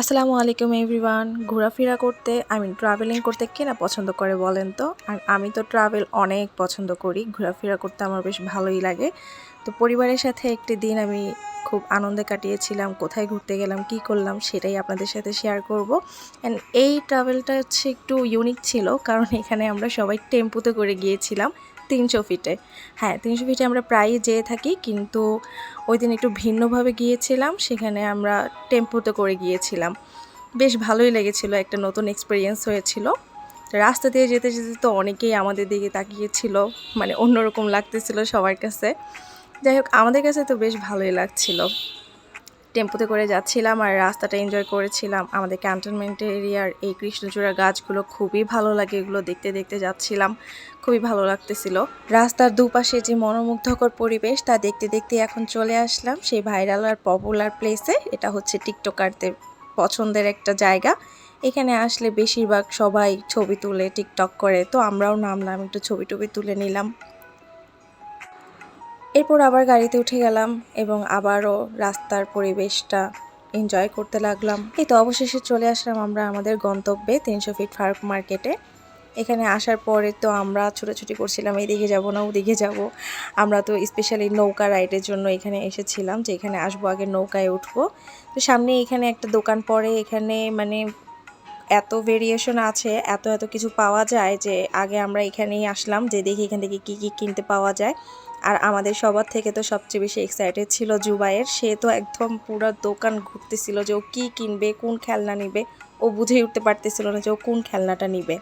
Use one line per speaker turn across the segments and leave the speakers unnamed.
আসসালামু আলাইকুম এভরিওয়ান, ঘোরাফেরা করতে আই মিন ট্রাভেলিং করতে কে না পছন্দ করে বলেন তো? আর আমি তো ট্রাভেল অনেক পছন্দ করি, ঘোরাফেরা করতে আমার বেশ ভালোই লাগে। তো পরিবারের সাথে একটি দিন আমি খুব আনন্দে কাটিয়েছিলাম, কোথায় ঘুরতে গেলাম, কি করলাম সেটাই আপনাদের সাথে শেয়ার করব। অ্যান্ড এই ট্রাভেলটা হচ্ছে একটু ইউনিক ছিল, কারণ এখানে আমরা সবাই টেম্পুতে করে গিয়েছিলাম। তিনশো ফিটে হ্যাঁ তিনশো ফিটে আমরা প্রায়ই যেয়ে থাকি, কিন্তু ওই দিন একটু ভিন্নভাবে গিয়েছিলাম, সেখানে আমরা টেম্পোতে করে গিয়েছিলাম। বেশ ভালোই লেগেছিল, একটা নতুন এক্সপিরিয়েন্স হয়েছিল। রাস্তা দিয়ে যেতে যেতে তো অনেকেই আমাদের দিকে তাকিয়েছিল মানে অন্যরকম লাগতেছিল সবার কাছে। যাই হোক, আমাদের কাছে তো বেশ ভালোই লাগছিল। টেম্পোতে করে যাচ্ছিলাম আর রাস্তাটা এনজয় করেছিলাম। আমাদের ক্যান্টনমেন্ট এরিয়ার এই কৃষ্ণচূড়া গাছগুলো খুবই ভালো লাগে, এগুলো দেখতে দেখতে যাচ্ছিলাম। খুবই ভালো লাগতেছিল। রাস্তার দুপাশে যে মনোমুগ্ধকর পরিবেশ, তা দেখতে দেখতে এখন চলে আসলাম সেই ভাইরাল আর পপুলার প্লেসে এটা হচ্ছে টিকটকারদের পছন্দের একটা জায়গা। এখানে আসলে বেশিরভাগ সবাই ছবি তুলে টিকটক করে, তো আমরাও নামলাম, একটু ছবি টবি তুলে নিলাম। এরপর আবার গাড়িতে উঠে গেলাম এবং আবারও রাস্তার পরিবেশটা এনজয় করতে লাগলাম। এই তো অবশেষে চলে আসলাম আমরা আমাদের গন্তব্যে তিনশো ফিট ফার্ক মার্কেটে। এখানে আসার পরে তো আমরা ছোটাছুটি করছিলাম এইদিকে যাব না, ওদিকে যাব। আমরা তো স্পেশালি নৌকা রাইডের জন্য এখানে এসেছিলাম যে এখানে আসব, আগে নৌকায় উঠবো। তো সামনে এখানে একটা দোকান পড়ে, এখানে মানে এত ভেরিয়েশন আছে, এত এত কিছু পাওয়া যায় যে আগে আমরা এখানেই আসলাম, যে দেখি এখান থেকে কী কী কিনতে পাওয়া যায়। আর আমাদের সবার থেকে তো সবচেয়ে বেশি এক্সাইটেড ছিল জুবাইয়ের। সে তো একদম পুরো দোকান ঘুরতেছিল যে ও কী কিনবে, কোন খেলনা নিবে। ও বুঝেই উঠতে পারতেছিল না যে ও কোন খেলনাটা নিবে।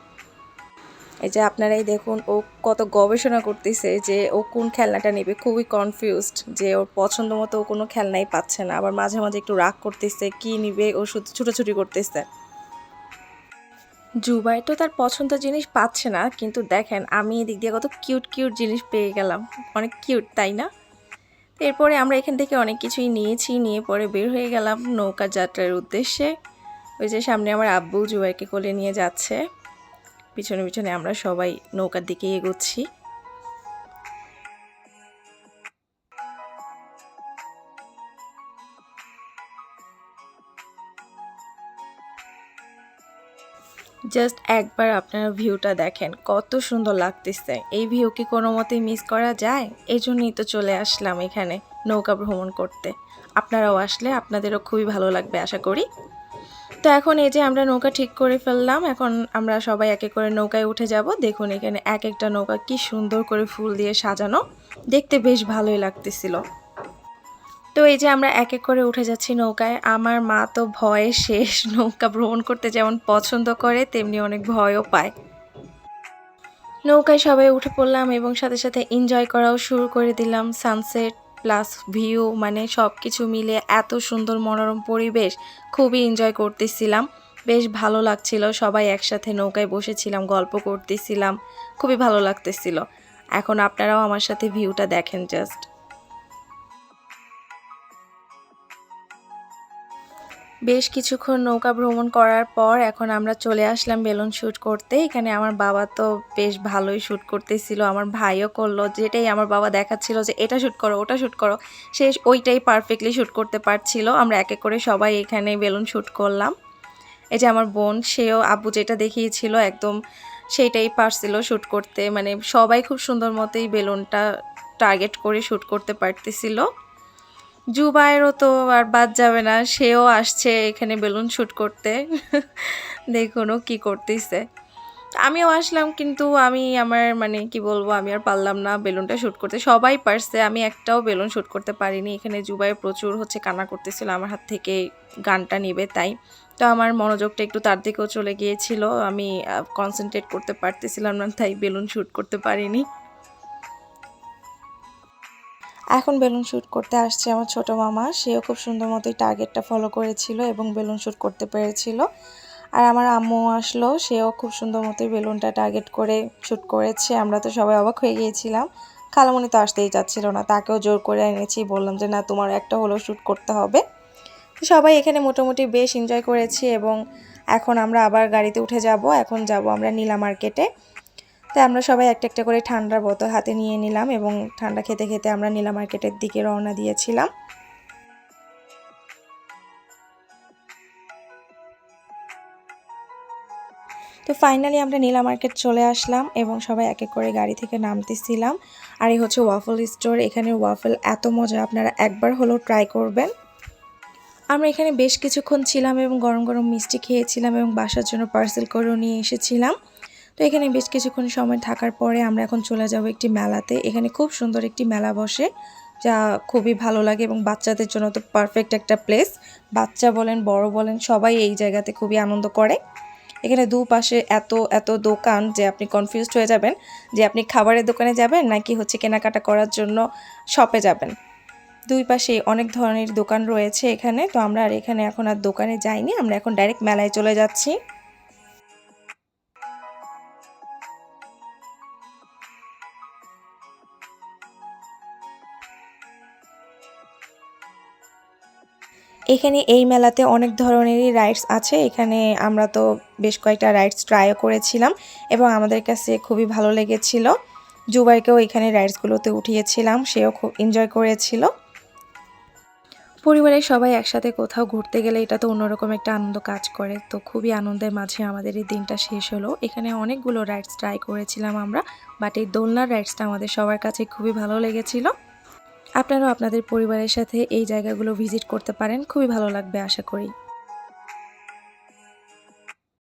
এই যে আপনারাই দেখুন, ও কত গবেষণা করতেছে যে ও কোন খেলনাটা নেবে। খুবই কনফিউজড যে ওর পছন্দ মতো ও কোনো খেলনাই পাচ্ছে না। আবার মাঝে মাঝে একটু রাগ করতেছে, কি নিবে? ও শুধু ছুটোছুটি করতেছে। জুবাই তো তার পছন্দের জিনিস পাচ্ছে না, কিন্তু দেখেন আমি এদিক দিয়ে কত কিউট কিউট জিনিস পেয়ে গেলাম। অনেক কিউট তাই না? এরপরে আমরা এখান থেকে অনেক কিছুই নিয়েছি, নিয়ে পরে বের হয়ে গেলাম নৌকা যাত্রার উদ্দেশ্যে। ওই যে সামনে আমার আব্বু জুবাইকে কোলে নিয়ে যাচ্ছে। পিছনে পিছনে আমরা সবাই নৌকার দিকে এগোচ্ছি। জাস্ট একবার আপনারা ভিউটা দেখেন, কত সুন্দর লাগতেছে। এই ভিউ কি কোনো মতেই মিস করা যায়? এই জন্যই তো চলে আসলাম এখানে নৌকা ভ্রমণ করতে। আপনারাও আসলে আপনাদেরও খুবই ভালো লাগবে, আশা করি। তো এখন এই যে আমরা নৌকা ঠিক করে ফেললাম, এখন আমরা সবাই একে করে নৌকায় উঠে যাব। দেখুন এখানে এক একটা নৌকা কি সুন্দর করে ফুল দিয়ে সাজানো। দেখতে বেশ ভালোই লাগতেছিল। তো এই যে আমরা এক এক করে উঠে যাচ্ছি নৌকায়, আমার মা তো ভয়ে শেষ নৌকা ভ্রমণ করতে যেমন পছন্দ করে, তেমনি অনেক ভয়ও পায়। নৌকায় সবাই উঠে পড়লাম এবং সাথে সাথে এনজয় করাও শুরু করে দিলাম। সানসেট প্লাস ভিউ মানে সব কিছু মিলে এত সুন্দর মনোরম পরিবেশ, খুবই এনজয় করতেছিলাম। বেশ ভালো লাগছিল, সবাই একসাথে নৌকায় বসেছিলাম, গল্প করতেছিলাম, খুবই ভালো লাগতেছিল। এখন আপনারাও আমার সাথে ভিউটা দেখেন জাস্ট বেশ কিছুক্ষণ নৌকা ভ্রমণ করার পর এখন আমরা চলে আসলাম বেলুন শ্যুট করতে। এখানে আমার বাবা তো বেশ ভালোই শ্যুট করতেছিল। আমার ভাইও করল, যেটাই আমার বাবা দেখাচ্ছিল যে এটা শ্যুট করো, ওটা শ্যুট করো, সে ওইটাই পারফেক্টলি শ্যুট করতে পারছিল। আমরা এক করে সবাই এখানে বেলুন শ্যুট করলাম। এই যে আমার বোন, সেও আব্বু যেটা দেখিয়েছিল একদম সেইটাই পারছিল শ্যুট করতে। মানে সবাই খুব সুন্দর মতোই বেলুনটা টার্গেট করে শ্যুট করতে পারতেছিল। জুবাইরও তো আর বাদ যাবে না, সেও আসছে এখানে বেলুন শ্যুট করতে। দেখুন ও কী করতেছে। আমিও আসলাম কিন্তু আমি আমার মানে কি বলব, আমি আর পারলাম না বেলুনটা শ্যুট করতে। সবাই পারছে, আমি একটাও বেলুন শ্যুট করতে পারিনি। এখানে জুবাই প্রচুর হচ্ছে কান্না করতেছিল, আমার হাত থেকে গানটা নিবে তাই। তো আমার মনোযোগটা একটু তার দিকেও চলে গিয়েছিল, আমি কনসেন্ট্রেট করতে পারতেছিলাম না, তাই বেলুন শ্যুট করতে পারিনি। এখন বেলুন শ্যুট করতে আসছে আমার ছোট মামা। সেও খুব সুন্দর মতোই টার্গেটটা ফলো করেছিল এবং বেলুন শ্যুট করতে পেরেছিল। আর আমার আম্মু আসলো, সেও খুব সুন্দর মতোই বেলুনটা টার্গেট করে শ্যুট করেছে। আমরা তো সবাই অবাক হয়ে গিয়েছিলাম। খালামণি তো আসতেই চাচ্ছিল না, তাকেও জোর করে এনেছি, বললাম যে, না, তোমার একটা হলেও শ্যুট করতে হবে। সবাই এখানে মোটামুটি বেশ এনজয় করেছি এবং এখন আমরা আবার গাড়িতে উঠে যাব। এখন যাব আমরা নীলা মার্কেটে তাই আমরা সবাই একটা একটা করে ঠান্ডার বোতল হাতে নিয়ে নিলাম এবং ঠান্ডা খেতে খেতে আমরা নীলা মার্কেটের দিকে রওনা দিয়েছিলাম। তো ফাইনালি আমরা নীলা মার্কেট চলে আসলাম এবং সবাই এক এক করে গাড়ি থেকে নামতেছিলাম। আর এই হচ্ছে ওয়াফল স্টোর এখানে ওয়াফল এত মজা, আপনারা একবার হলেও ট্রাই করবেন। আমরা এখানে বেশ কিছুক্ষণ ছিলাম এবং গরম গরম মিষ্টি খেয়েছিলাম এবং বাসার জন্য পার্সেল করেও নিয়ে এসেছিলাম। তো এখানে বেশ কিছুক্ষণ সময় থাকার পরে আমরা এখন চলে যাব একটি মেলাতে। এখানে খুব সুন্দর একটি মেলা বসে, যা খুবই ভালো লাগে এবং বাচ্চাদের জন্য তো পারফেক্ট একটা প্লেস বাচ্চা বলেন, বড় বলেন, সবাই এই জায়গাতে খুবই আনন্দ করে। এখানে দুপাশে এত এত দোকান যে আপনি কনফিউজড হয়ে যাবেন যে আপনি খাবারের দোকানে যাবেন নাকি হচ্ছে কেনাকাটা করার জন্য শপে যাবেন। দুই পাশে অনেক ধরনের দোকান রয়েছে এখানে, তো আমরা আর এখানে এখন আর দোকানে যাইনি, আমরা এখন ডাইরেক্ট মেলায় চলে যাচ্ছি। এখানে এই মেলাতে অনেক ধরনেরই রাইডস আছে। এখানে আমরা তো বেশ কয়েকটা রাইডস ট্রাইও করেছিলাম এবং আমাদের কাছে খুবই ভালো লেগেছিল। জুবাইকেও এখানে রাইডসগুলোতে উঠিয়েছিলাম, সেও খুব এনজয় করেছিল। পরিবারের সবাই একসাথে কোথাও ঘুরতে গেলে এটা তো অন্যরকম একটা আনন্দ কাজ করে। তো খুবই আনন্দের মাঝে আমাদের এই দিনটা শেষ হলো। এখানে অনেকগুলো রাইডস ট্রাই করেছিলাম আমরা বাট এই দোলনার রাইডসটা আমাদের সবার কাছে খুবই ভালো লেগেছিল। আপনারাও আপনাদের পরিবারের সাথে এই জায়গাগুলো ভিজিট করতে পারেন। খুবই ভালো লাগবে আশা করি।